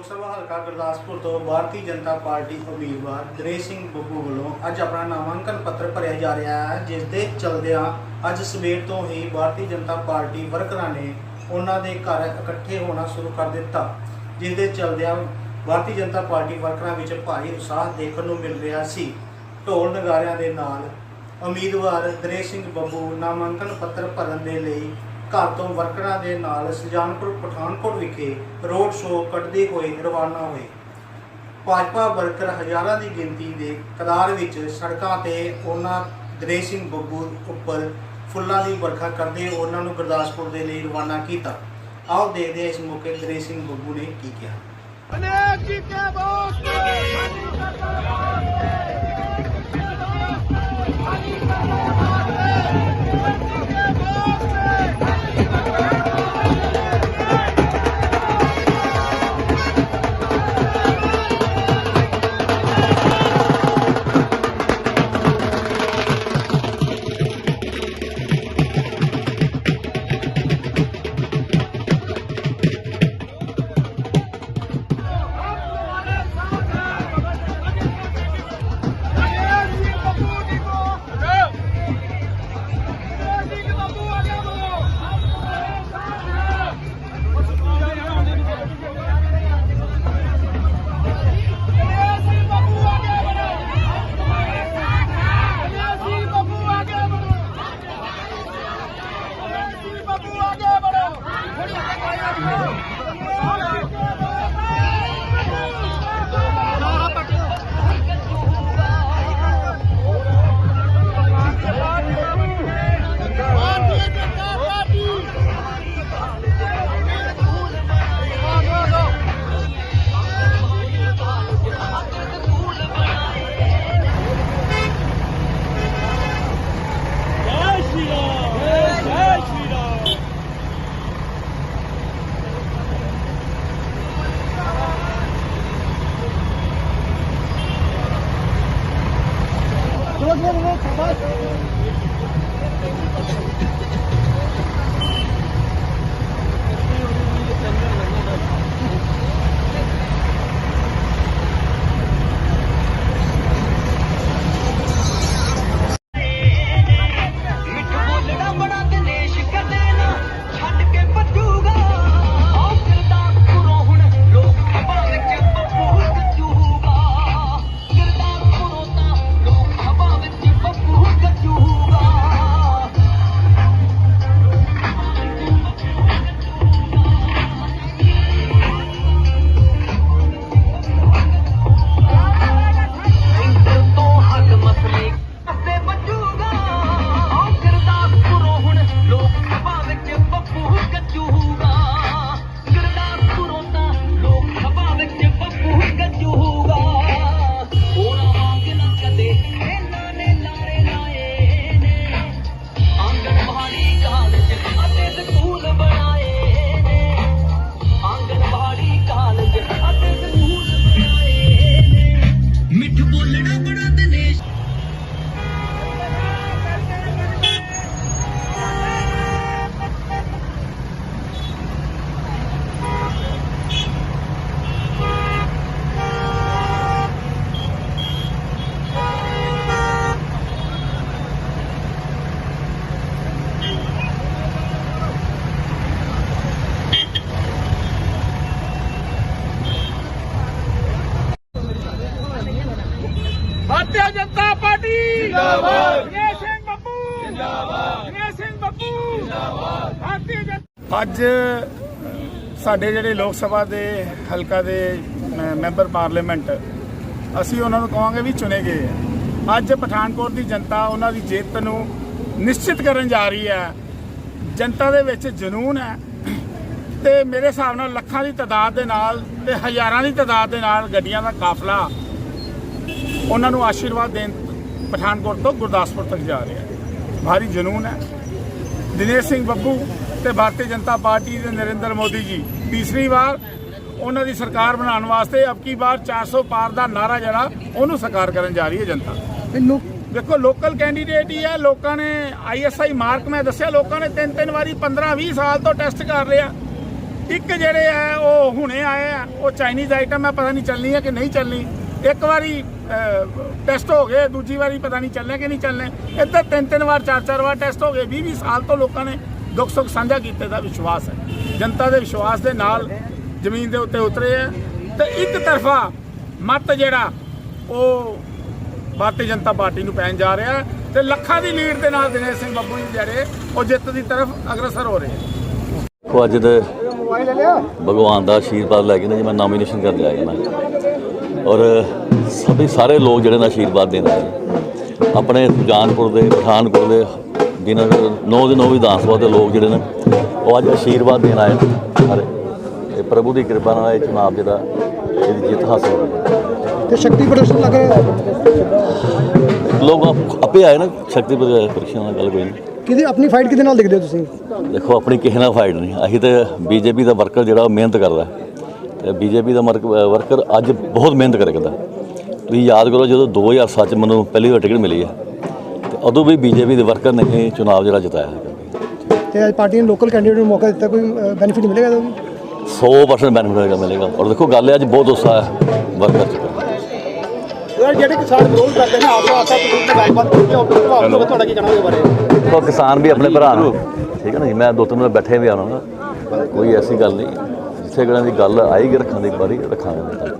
ਲੋਕ ਸਭਾ ਹਲਕਾ ਗੁਰਦਾਸਪੁਰ ਤੋਂ ਭਾਰਤੀ ਜਨਤਾ ਪਾਰਟੀ ਉਮੀਦਵਾਰ ਦਰੇਸ਼ ਸਿੰਘ ਬੱਬੂ ਵੱਲੋਂ ਅੱਜ ਆਪਣਾ ਨਾਮਾਂਕਨ ਪੱਤਰ ਭਰਿਆ ਜਾ ਰਿਹਾ ਹੈ, ਜਿਸ ਦੇ ਚਲਦਿਆਂ ਅੱਜ ਸਵੇਰ ਤੋਂ ਹੀ ਭਾਰਤੀ ਜਨਤਾ ਪਾਰਟੀ ਵਰਕਰਾਂ ਨੇ ਉਹਨਾਂ ਦੇ ਘਰ ਇਕੱਠੇ ਹੋਣਾ ਸ਼ੁਰੂ ਕਰ ਦਿੱਤਾ। ਜਿਸ ਦੇ ਚਲਦਿਆਂ ਭਾਰਤੀ ਜਨਤਾ ਪਾਰਟੀ ਵਰਕਰਾਂ ਵਿੱਚ ਭਾਰੀ ਉਤਸ਼ਾਹ ਦੇਖਣ ਨੂੰ ਮਿਲ ਰਿਹਾ ਸੀ। ਢੋਲ ਨਗਾਰਿਆਂ ਦੇ ਨਾਲ ਉਮੀਦਵਾਰ ਦਰੇਸ਼ ਸਿੰਘ ਬੱਬੂ ਨਾਮਾਂਕਨ ਪੱਤਰ ਭਰਨ ਦੇ ਲਈ ਘਰ ਤੋਂ ਵਰਕਰਾਂ ਦੇ ਨਾਲ ਸੁਜਾਨਪੁਰ, ਪਠਾਨਕੋਟ ਵਿਖੇ ਰੋਡ ਸ਼ੋਅ ਕੱਢਦੇ ਹੋਏ ਰਵਾਨਾ ਹੋਏ। ਭਾਜਪਾ ਵਰਕਰ ਹਜ਼ਾਰਾਂ ਦੀ ਗਿਣਤੀ ਦੇ ਕਦਾਰ ਵਿੱਚ ਸੜਕਾਂ ਤੇ ਉਹਨਾਂ ਦਰੇਸ਼ ਸਿੰਘ ਬੱਬੂ ਉੱਪਰ ਫੁੱਲਾਂ ਦੀ ਵਰਖਾ ਕਰਦੇ ਉਹਨਾਂ ਨੂੰ ਗੁਰਦਾਸਪੁਰ ਦੇ ਲਈ ਰਵਾਨਾ ਕੀਤਾ। ਆਓ ਦੇਖਦੇ ਹਾਂ ਇਸ ਮੌਕੇ ਦਰੇਸ਼ ਸਿੰਘ ਬੱਬੂ ਨੇ ਕੀ ਕਿਹਾ। ਅਨੇਕ ਜੀ ਕੇ ਵਾਸਤੇ Thank you. ਭਾਰਤੀ ਜਨਤਾ ਪਾਰਟੀ। ਜਿੰਦਾਬਾਦ। ਜੈ ਸਿੰਘ ਬੱਬੂ। ਜਿੰਦਾਬਾਦ। ਜੈ ਸਿੰਘ ਬੱਬੂ। ਜਿੰਦਾਬਾਦ। ਭਾਰਤੀ ਜਨਤਾ ਅੱਜ ਸਾਡੇ ਜਿਹੜੇ ਲੋਕ ਸਭਾ ਦੇ ਹਲਕਾ ਦੇ ਮੈਂਬਰ ਪਾਰਲੀਮੈਂਟ ਅਸੀਂ ਉਹਨਾਂ ਨੂੰ ਕਹਾਂਗੇ ਵੀ ਚੁਣੇ ਗਏ ਆ। ਅੱਜ ਪਠਾਨਕੋਟ ਦੀ ਜਨਤਾ ਉਹਨਾਂ ਦੀ ਜਿੱਤ ਨੂੰ ਨਿਸ਼ਚਿਤ ਕਰਨ ਜਾ ਰਹੀ ਹੈ। ਜਨਤਾ ਦੇ ਵਿੱਚ ਜਨੂਨ ਹੈ। ਤੇ ਮੇਰੇ ਹਿਸਾਬ ਨਾਲ ਲੱਖਾਂ ਦੀ ਤਾਦਾਦ ਦੇ ਨਾਲ ਤੇ ਹਜ਼ਾਰਾਂ ਦੀ ਤਾਦਾਦ ਦੇ ਨਾਲ ਗੱਡੀਆਂ ਦਾ ਕਾਫਲਾ ਉਹਨਾਂ ਨੂੰ ਆਸ਼ੀਰਵਾਦ ਦੇਣ ਪਠਾਨਕੋਟ ਤੋਂ ਗੁਰਦਾਸਪੁਰ ਤੱਕ ਜਾ ਰਿਹਾ ਭਾਰੀ ਜਨੂਨ ਹੈ। ਦਿਨੇਸ਼ ਸਿੰਘ ਬੱਬੂ ਤੇ ਭਾਰਤੀ ਜਨਤਾ ਪਾਰਟੀ ਦੇ ਨਰਿੰਦਰ ਮੋਦੀ ਜੀ। ਤੀਸਰੀ ਵਾਰ ਉਹਨਾਂ ਦੀ ਸਰਕਾਰ ਬਣਾਉਣ ਵਾਸਤੇ ਅਬ ਕੀ ਵਾਰ 400 ਪਾਰ ਦਾ ਨਾਰਾ ਜਿਹੜਾ ਉਹਨੂੰ ਸਾਕਾਰ ਕਰਨ ਜਾ ਰਹੀ ਹੈ ਜਨਤਾ। ਦੇਖੋ ਲੋਕਲ ਕੈਂਡੀਡੇਟ ਹੀ ਹੈ। ਲੋਕਾਂ ਨੇ ਆਈਐਸਆਈ ਮਾਰਕ ਮੈਂ ਦੱਸਿਆ ਲੋਕਾਂ ਨੇ ਤਿੰਨ ਤਿੰਨ ਵਾਰੀ 15 20 ਸਾਲ ਤੋਂ ਟੈਸਟ ਕਰ ਲਿਆ। ਇੱਕ ਜਿਹੜੇ ਆ ਉਹ ਹੁਣੇ ਆਏ ਆ ਉਹ ਚਾਈਨੀਜ਼ ਆਈਟਮ ਆ ਪਤਾ ਨਹੀਂ ਚੱਲਣੀ ਹੈ ਕਿ ਨਹੀਂ ਚੱਲਣੀ। ਇੱਕ ਵਾਰੀ ਟੈਸਟ ਹੋ ਗਏ, ਦੂਜੀ ਵਾਰੀ ਪਤਾ ਨਹੀਂ ਚੱਲਣੇ ਕਿ ਨਹੀਂ ਚੱਲਣੇ ਇੱਧਰ ਤਿੰਨ ਤਿੰਨ ਵਾਰ, ਚਾਰ ਚਾਰ ਵਾਰ ਟੈਸਟ ਹੋ ਗਏ। 20 20 ਸਾਲ ਤੋਂ ਲੋਕਾਂ ਨੇ ਦੁੱਖ ਸੁੱਖ ਸਾਂਝਾ ਕੀਤੇ ਦਾ ਵਿਸ਼ਵਾਸ ਹੈ। ਜਨਤਾ ਦੇ ਵਿਸ਼ਵਾਸ ਦੇ ਨਾਲ ਜ਼ਮੀਨ ਦੇ ਉੱਤੇ ਉਤਰੇ ਆ ਤੇ ਇੱਕ ਤਰਫਾ ਮਤ ਜਿਹੜਾ, ਉਹ ਭਾਰਤੀ ਜਨਤਾ ਪਾਰਟੀ ਨੂੰ ਪੈਣ ਜਾ ਰਿਹਾ ਹੈ ਤੇ ਲੱਖਾਂ ਦੀ ਲੀਡ ਦੇ ਨਾਲ ਦਿਨੇਸ਼ ਸਿੰਘ ਬੱਬੂ ਜੀ ਜਿਹੜੇ, ਉਹ ਜਿੱਤ ਦੀ ਤਰਫ ਅਗਰਸਰ ਹੋ ਰਹੇ ਹੈ ਦੇਖੋ ਅੱਜ ਤੇ ਭਗਵਾਨ ਦਾ ਆਸ਼ੀਰਵਾਦ ਲੈ ਕੇ ਨਾ ਜੀ, ਮੈਂ ਨਾਮੀਨੇਸ਼ਨ ਕਰਨ ਆਇਆ ਮੈਂ। ਔਰ ਸਭੀ ਸਾਰੇ ਲੋਕ ਜਿਹੜੇ ਨੇ ਆਸ਼ੀਰਵਾਦ ਦੇਣ ਆਏ ਨੇ। ਆਪਣੇ ਸੁਜਾਨਪੁਰ ਦੇ ਪਠਾਨਕੋਟ ਦੇ ਜਿਨ੍ਹਾਂ ਦੇ ਨੌ ਦੇ ਨੌ ਵਿਧਾਨ ਸਭਾ ਦੇ ਲੋਕ ਜਿਹੜੇ ਨੇ ਉਹ ਅੱਜ ਆਸ਼ੀਰਵਾਦ ਦੇਣ ਆਏ ਨੇ। ਸਾਰੇ। ਇਹ ਪ੍ਰਭੂ ਦੀ ਕਿਰਪਾ ਨਾਲ ਇਹ ਚੁਣਾਵ ਜਿਹੜਾ ਇਹਦੀ ਜਿੱਤ ਹਾਸਲ ਹੋਈ। ਤੇ ਸ਼ਕਤੀ ਪ੍ਰਦਰਸ਼ਨ ਲੱਗ ਰਿਹਾ ਲੋਕ ਆਪ- ਆਏ ਨਾ ਸ਼ਕਤੀ ਪਰੀਖਿਆ ਨਾਲ ਗੱਲ ਕੋਈ ਨਹੀਂ। ਕਿਹਦੀ ਆਪਣੀ ਫਾਈਟ ਕਿਹਦੇ ਨਾਲ ਦੇਖਦੇ ਹੋ ਤੁਸੀਂ? ਦੇਖੋ ਆਪਣੀ ਕਿਸੇ ਨਾਲ ਫਾਈਟ ਨਹੀਂ। ਅਸੀਂ ਤੇ ਬੀਜੇਪੀ ਦਾ ਵਰਕਰ ਜਿਹੜਾ ਉਹ ਮਿਹਨਤ ਕਰਦਾ। ਤੇ ਬੀਜੇਪੀ ਦਾ ਵਰਕਰ ਅੱਜ ਬਹੁਤ ਮਿਹਨਤ ਕਰਦਾ ਤੁਸੀਂ ਯਾਦ ਕਰੋ ਜਦੋਂ 2007 ਚ ਮੈਨੂੰ ਪਹਿਲੀ ਵਾਰ ਟਿਕਟ ਮਿਲੀ ਹੈ। ਤੇ ਉਦੋਂ ਵੀ ਬੀਜੇਪੀ ਦੇ ਵਰਕਰ ਨੇ ਇਹ ਚੁਣਾਵ ਜਿਹੜਾ ਜਿਤਾਇਆ ਹੈ ਤੇ ਅੱਜ ਪਾਰਟੀ ਨੇ ਲੋਕਲ ਕੈਂਡੀਡੇਟ ਨੂੰ ਮੌਕਾ ਦਿੱਤਾ ਕੋਈ ਬੈਨੀਫਿਟ ਮਿਲੇਗਾ ਵੀ 100% ਬੈਨੀਫਿਟ ਹੋਏਗਾ ਮਿਲੇਗਾ। ਔਰ ਦੇਖੋ ਗੱਲ ਇਹ ਅੱਜ ਬਹੁਤ ਉਤਸ਼ਾਹ ਹੈ ਵਰਕਰ ਚ। ਯਾਰ ਜਿਹੜੇ ਕਿਸਾਨ ਵਿਰੋਧ ਕਰਦੇ ਨੇ ਆਪੋ ਆਪਾ ਤੁਸੀਂ ਗੱਲਬਾਤ ਕੀਤੀ ਹੋ ਤੁਹਾਡਾ ਕੀ ਕਹਿਣਾ ਉਹਦੇ ਬਾਰੇ? ਦੇਖੋ ਕਿਸਾਨ ਵੀ ਆਪਣੇ ਭਰਾ ਨੂੰ। ਠੀਕ ਹੈ ਨਾ ਜੀ ਮੈਂ ਦੋ ਤਿੰਨ ਦਿਨ ਬੈਠੇ ਵੀ ਆਉਣਾ ਕੋਈ ਐਸੀ ਗੱਲ ਨਹੀਂ ਜਿੱਥੇ ਦੀ ਗੱਲ ਆਏਗੀ ਰੱਖਣ ਦੀ ਇੱਕ ਵਾਰੀ ਰੱਖਾਂਗੇ।